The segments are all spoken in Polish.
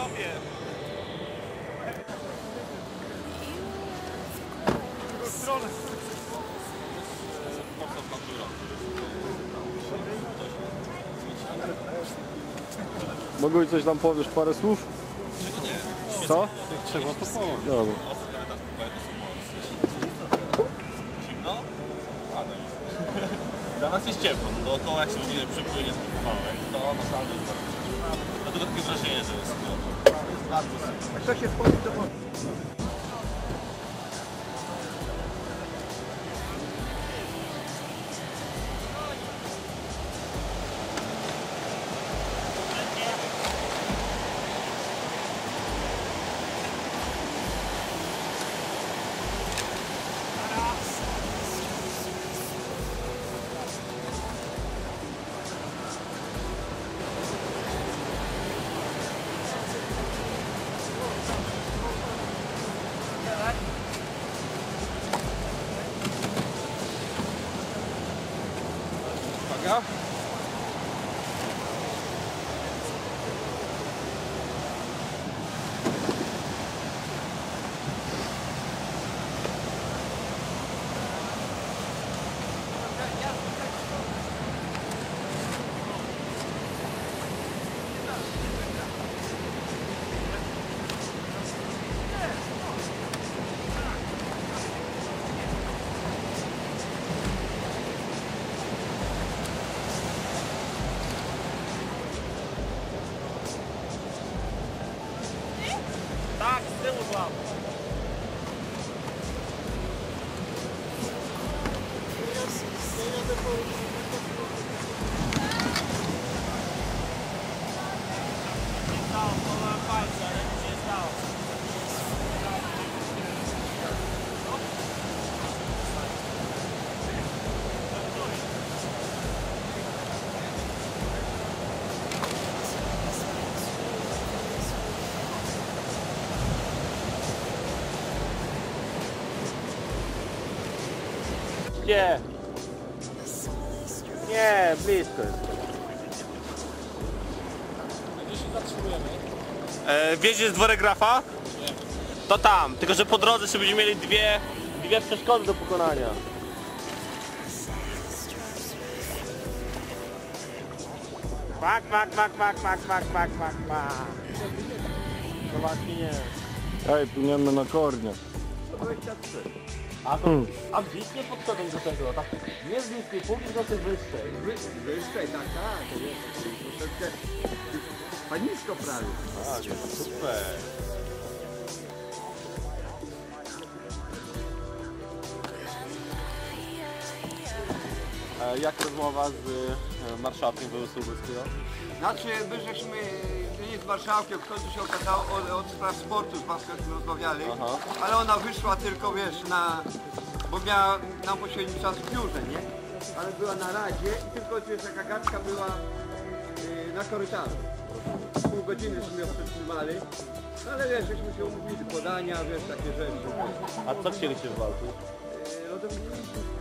tobie. Mogę coś tam powiesz parę słów? Co? Trzeba to położyć. Dobra. Zimno? Ale. Dla nas jest ciepło, no dookoła jak się ludzie przypłynie z to naprawdę jest bardzo. Dlatego takie wrażenie, że jest a kto się wchodzi do? go. Nie. Nie, blisko jest. E, wiesz, gdzie jest dworek grafa? To tam, tylko że po drodze jeszcze będziemy mieli dwie, dwie przeszkody do pokonania. Pak, pak, pak, pak, pak, pak, pak, pak, pak. No właśnie nie. Ej, płyniemy na kornie. A, to, a gdzieś nie podszedłem do tego, tak nie z niskiej półki, tylko tej wyższej. Wy- Wyższej, tak, tak. To jest troszeczkę panisko prawie. Tak, super. E, Jak rozmowa z e, marszałkiem województwa lubelskiego? Znaczy, my żeśmy nie z marszałkiem, w końcu się okazało, od, od spraw sportu z Baskiem rozmawiali, Aha. ale ona wyszła tylko, wiesz, na, bo miała nam poświęcić czas w biurze, nie? Ale była na radzie i tylko, wiesz, taka gadka była yy, na korytarzu. Pół godziny żeśmy ją przetrzymali, ale wiesz, żeśmy się umówili, podania, wiesz, takie rzeczy. A co chcieliście w walku? Yy,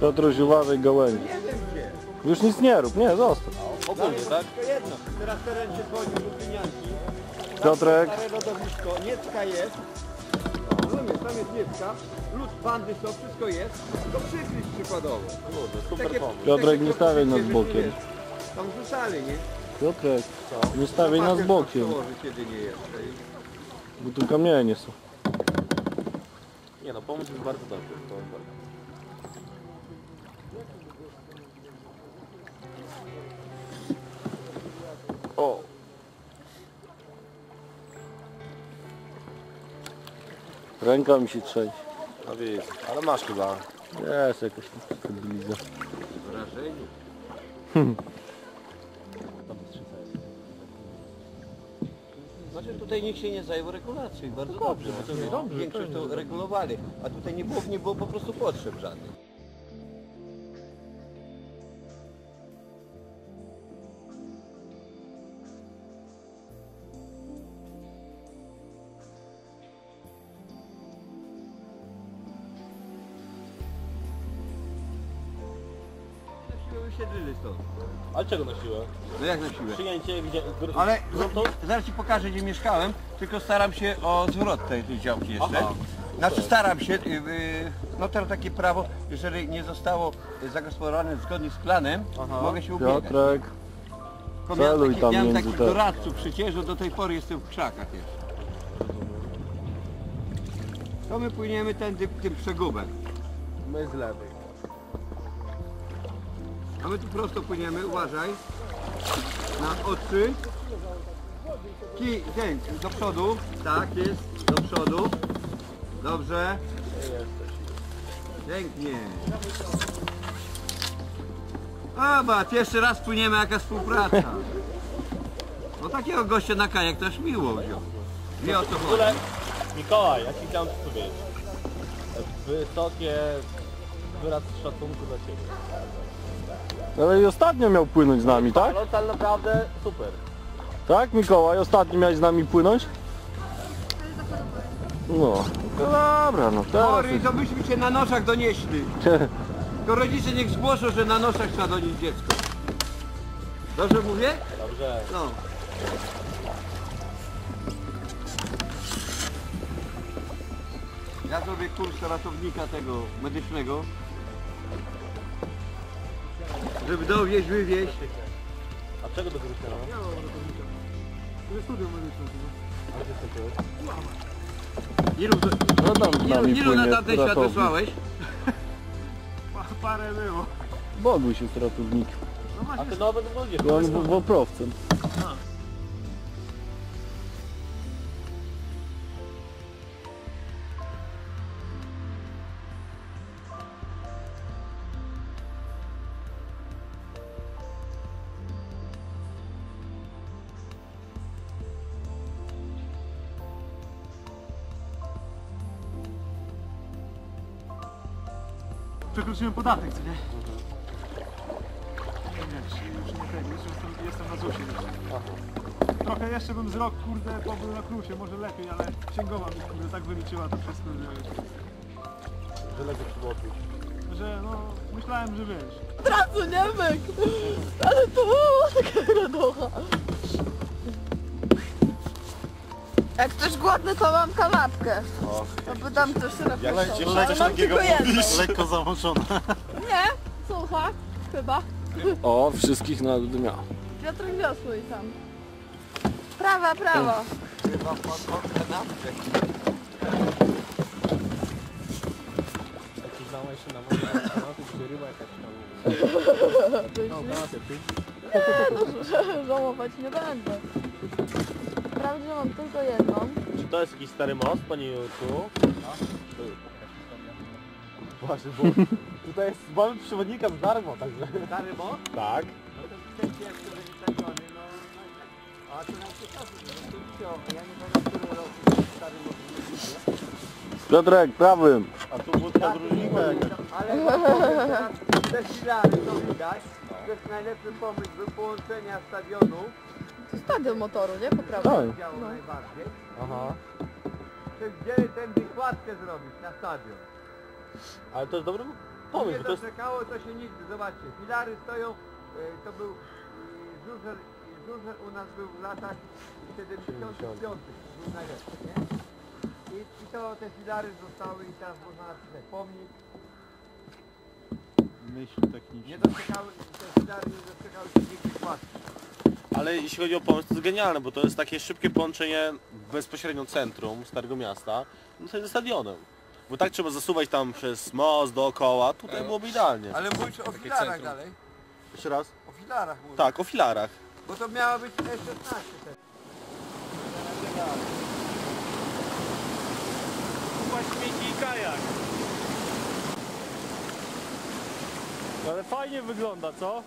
Piotruś, uważaj gołębi. nie wiem gdzie. Już nic nie rób, nie, zostaw. Ogólnie, tak? Tylko jedno, teraz teren się dzwonił do Tynianki. Piotrek. Stare lodowisko, Niecka jest. Rozumiesz, tam jest Niecka, lód, bandy są, wszystko jest. Tylko przykryć przykładowo. Kurde, super pomysł. Piotrek, nie stawiaj nas bokiem. Tam rzucali, nie? Piotrek, nie stawiaj nas Papier bokiem, bo tu kamienie są. Nie no, pomysł jest bardzo dobry. To bardzo. O! Ręka mi się trzęsie. No widzisz, ale masz chyba. Jest jakaś stabiliza. Wrażenie. Znaczy tutaj nikt się nie zajął regulacją i bardzo dobrze, bo to dobrze, większość to regulowali, a tutaj nie było, nie było po prostu potrzeb żadnych. Wysiedlili stąd. Ale czego na siłę? No jak na siłę? Przyjęcie gdzie? gr- Ale gruntu? zaraz ci pokażę gdzie mieszkałem, tylko staram się o zwrot tej, tej działki jeszcze. Aha. Znaczy staram się, y, y, no teraz takie prawo, jeżeli nie zostało zagospodarowane zgodnie z planem, Aha. mogę się ubiegać. Piotrek, Tylko miałem celuj taki- tam miałem między takich te. doradców przecież, że do tej pory jestem w krzakach jeszcze. To my płyniemy tędy, tym przegubem. My z lewej. A my tu prosto płyniemy, uważaj. Na oczy. Ki, ten, do przodu. Tak, jest. Do przodu. Dobrze. Pięknie. A, bat, jeszcze raz płyniemy, jaka współpraca. No takiego gościa na kajak też miło wziął. Wie o co chodzi. Mikołaj, ja ci chciałem powiedzieć. Wysokie wyraz szacunku dla Ciebie. ale i ostatnio miał płynąć z nami, tak? Ale naprawdę super. Tak, Mikołaj? Ostatnio miałeś z nami płynąć? No, no dobra, no teraz... Chory, to byśmy cię na noszach donieśli. To rodzice niech zgłoszą, że na noszach trzeba donieść dziecko. Dobrze mówię? Dobrze. No. Ja zrobię kurs ratownika tego medycznego. Żeby dowieźć, wywieźć. A czego do Gruzja? Ja mam ratownika. To jest studium medyczne. A gdzie skończyłeś? Ilu, No tam z ilu, nami ilu na płynie tamten świat ratownik. wysłałeś? Pa, parę było. Boguś jest ratownikiem. No A właśnie, ty nowy to ludzie. I on w- woprowcem. Przekroczyłem podatek, co nie? Wiesz, już nie tego, już jestem, jestem na ZUSie już. Trochę jeszcze bym z rok, kurde, pobył na krusie, może lepiej, ale księgowa mi, kurde, tak wyliczyła to wszystko, że, Że lepiej przygotowuj. że no, myślałem, że wiesz. razu nie myk. Ale to było taka radocha. Jak ktoś głodny, to mam kanapkę. To by dam też. Ale mam tylko jedną. Lekko zamoczona. Nie, słucha, chyba. O, wszystkich na dnia. Piotrek wiosło i tam. Prawa, prawa. Chyba pod, pod kanapkę. Jakiś dał jeszcze na wodę, a tu się ryba jakaś już No, nie- ty. no, żałować nie będę. Wprawdzie mam tylko jedną. Czy to jest jakiś stary most, panie Jurku? Właśnie, bo tutaj jest, mamy przewodnika za darmo, także... Stary most? Tak. No to wstępnie jak to będzie wystawiony, no, no a to nam ciekawe, no to wsio, ja nie pamiętam który rok jest stary most nie widzę. Piotrek, prawym. A tu wódka drużnika jakaś. Ale teraz te filary to widać, to jest najlepszy pomysł do połączenia stadionu, stadion motoru, nie? Po prawej. Tak. działo No. najbardziej, Aha. to gdzie ten wykładkę zrobić na stadion. Ale to jest dobry Nie pomysł, bo to jest... doczekało to się nigdy, zobaczcie, filary stoją, e, to był żużel, żużel u nas był w latach 75 był najlepszy, nie? I, I to te filary zostały i teraz można napisać pomnik. Myśl Nie doczekały, te filary nie doczekały się nigdy płatki. Ale jeśli chodzi o pomysł, to jest genialne, bo to jest takie szybkie połączenie bezpośrednio centrum Starego Miasta no to ze stadionem. Bo tak trzeba zasuwać tam przez most dookoła, tutaj byłoby idealnie. Ale mówisz o filarach dalej? Jeszcze raz? O filarach mówię. Tak, o filarach. Bo to miało być E16 też. Ale fajnie wygląda, co?